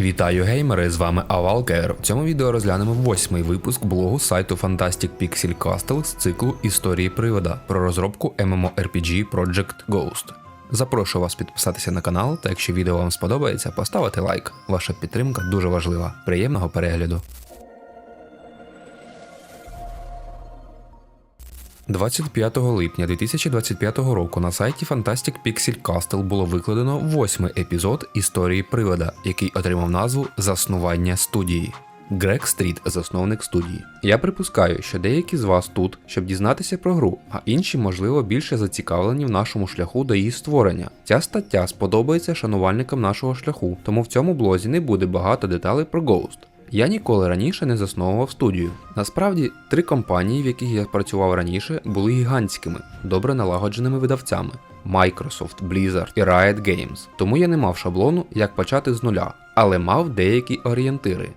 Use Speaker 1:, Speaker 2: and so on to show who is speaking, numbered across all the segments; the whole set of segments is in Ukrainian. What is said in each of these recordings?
Speaker 1: Вітаю геймери! З вами Авалкер. В цьому відео розглянемо восьмий випуск блогу сайту Fantastic Pixel Castle з циклу Історії привода про розробку MMORPG Project Ghost. Запрошую вас підписатися на канал, та якщо відео вам сподобається, поставити лайк. Ваша підтримка дуже важлива. Приємного перегляду. 25 липня 2025 року на сайті Fantastic Pixel Castle було викладено восьмий епізод історії привода, який отримав назву Заснування студії. Грег Стріт, засновник студії. Я припускаю, що деякі з вас тут, щоб дізнатися про гру, а інші, можливо, більше зацікавлені в нашому шляху до її створення. Ця стаття сподобається шанувальникам нашого шляху, тому в цьому блозі не буде багато деталей про Ghost. Я ніколи раніше не засновував студію. Насправді, три компанії, в яких я працював раніше, були гігантськими, добре налагодженими видавцями: Microsoft, Blizzard і Riot Games. Тому я не мав шаблону, як почати з нуля, але мав деякі орієнтири.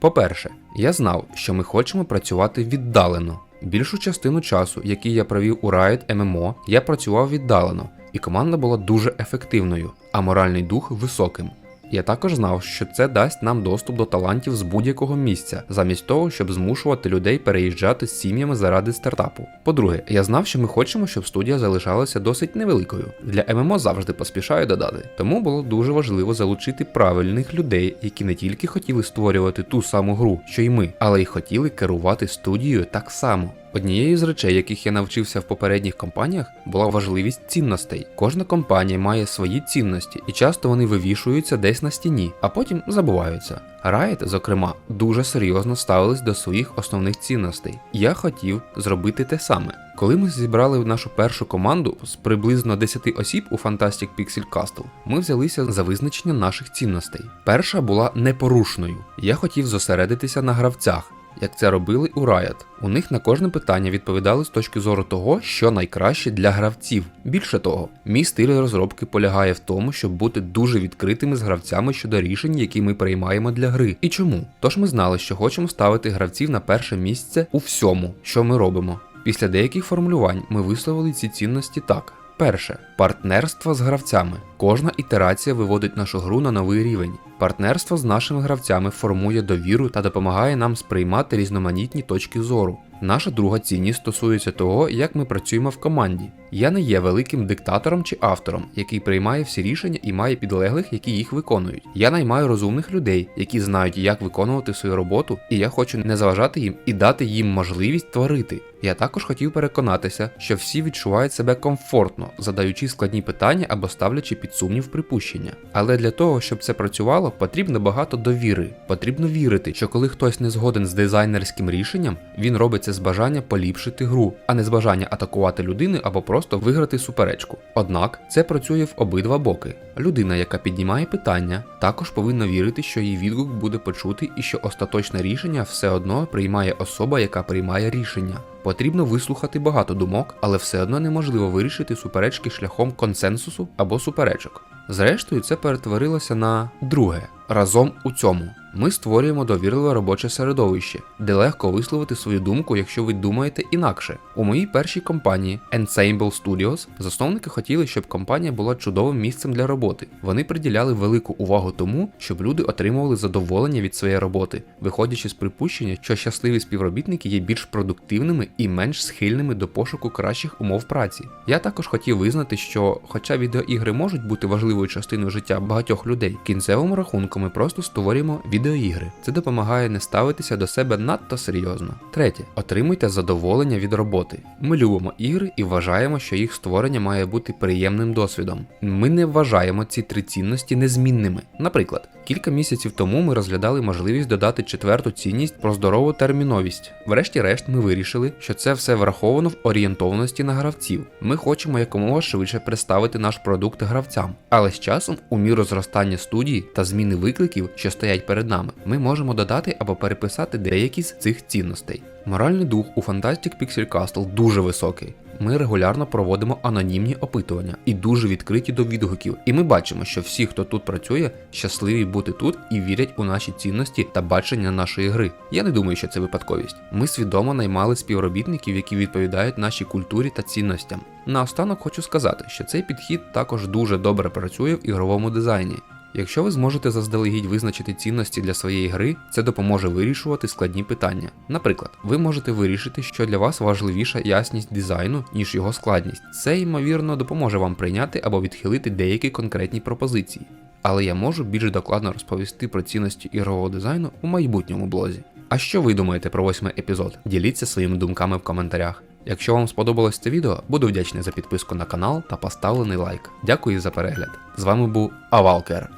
Speaker 1: По-перше, я знав, що ми хочемо працювати віддалено. Більшу частину часу, який я провів у Riot MMO, я працював віддалено, і команда була дуже ефективною, а моральний дух високим. Я також знав, що це дасть нам доступ до талантів з будь-якого місця, замість того, щоб змушувати людей переїжджати з сім'ями заради стартапу. По-друге, я знав, що ми хочемо, щоб студія залишалася досить невеликою. Для ММО завжди поспішаю додати. Тому було дуже важливо залучити правильних людей, які не тільки хотіли створювати ту саму гру, що й ми, але й хотіли керувати студією так само. Однією з речей, яких я навчився в попередніх компаніях, була важливість цінностей. Кожна компанія має свої цінності, і часто вони вивішуються десь на стіні, а потім забуваються. Riot, зокрема, дуже серйозно ставились до своїх основних цінностей. Я хотів зробити те саме. Коли ми зібрали нашу першу команду з приблизно 10 осіб у Fantastic Pixel Castle, ми взялися за визначення наших цінностей. Перша була непорушною. Я хотів зосередитися на гравцях як це робили у Riot. У них на кожне питання відповідали з точки зору того, що найкраще для гравців. Більше того, мій стиль розробки полягає в тому, щоб бути дуже відкритими з гравцями щодо рішень, які ми приймаємо для гри. І чому? Тож ми знали, що хочемо ставити гравців на перше місце у всьому, що ми робимо. Після деяких формулювань ми висловили ці цінності так. Перше партнерство з гравцями. Кожна ітерація виводить нашу гру на новий рівень. Партнерство з нашими гравцями формує довіру та допомагає нам сприймати різноманітні точки зору. Наша друга цінність стосується того, як ми працюємо в команді. Я не є великим диктатором чи автором, який приймає всі рішення і має підлеглих, які їх виконують. Я наймаю розумних людей, які знають, як виконувати свою роботу, і я хочу не заважати їм і дати їм можливість творити. Я також хотів переконатися, що всі відчувають себе комфортно, задаючи складні питання або ставлячи під сумнів припущення. Але для того, щоб це працювало, потрібно багато довіри. Потрібно вірити, що коли хтось не згоден з дизайнерським рішенням, він робить це з бажання поліпшити гру, а не з бажання атакувати людину або просто виграти суперечку. Однак це працює в обидва боки. Людина, яка піднімає питання, також повинна вірити, що її відгук буде почутий і що остаточне рішення все одно приймає особа, яка приймає рішення. Потрібно вислухати багато думок, але все одно неможливо вирішити суперечки шляхом консенсусу або суперечок. Зрештою, це перетворилося на друге разом у цьому. Ми створюємо довірливе робоче середовище, де легко висловити свою думку, якщо ви думаєте інакше. У моїй першій компанії Ensemble Studios засновники хотіли, щоб компанія була чудовим місцем для роботи. Вони приділяли велику увагу тому, щоб люди отримували задоволення від своєї роботи, виходячи з припущення, що щасливі співробітники є більш продуктивними і менш схильними до пошуку кращих умов праці. Я також хотів визнати, що, хоча відеоігри можуть бути важливою частиною життя багатьох людей, в кінцевому рахунку ми просто створюємо відеоігри. Це допомагає не ставитися до себе надто серйозно. Третє, отримуйте задоволення від роботи. Ми любимо ігри і вважаємо, що їх створення має бути приємним досвідом. Ми не вважаємо ці три цінності незмінними. Наприклад, кілька місяців тому ми розглядали можливість додати четверту цінність про здорову терміновість. Врешті-решт, ми вирішили, що це все враховано в орієнтованості на гравців. Ми хочемо якомога швидше представити наш продукт гравцям, але з часом, у міру зростання студії та зміни викликів, що стоять перед нами, ми можемо додати або переписати деякі з цих цінностей. Моральний дух у Fantastic Pixel Castle дуже високий. Ми регулярно проводимо анонімні опитування і дуже відкриті до відгуків. І ми бачимо, що всі, хто тут працює, щасливі бути тут і вірять у наші цінності та бачення нашої гри. Я не думаю, що це випадковість. Ми свідомо наймали співробітників, які відповідають нашій культурі та цінностям. Наостанок хочу сказати, що цей підхід також дуже добре працює в ігровому дизайні. Якщо ви зможете заздалегідь визначити цінності для своєї гри, це допоможе вирішувати складні питання. Наприклад, ви можете вирішити, що для вас важливіша ясність дизайну, ніж його складність. Це, ймовірно, допоможе вам прийняти або відхилити деякі конкретні пропозиції. Але я можу більш докладно розповісти про цінності ігрового дизайну у майбутньому блозі. А що ви думаєте про восьмий епізод? Діліться своїми думками в коментарях. Якщо вам сподобалось це відео, буду вдячний за підписку на канал та поставлений лайк. Дякую за перегляд. З вами був Авалкер.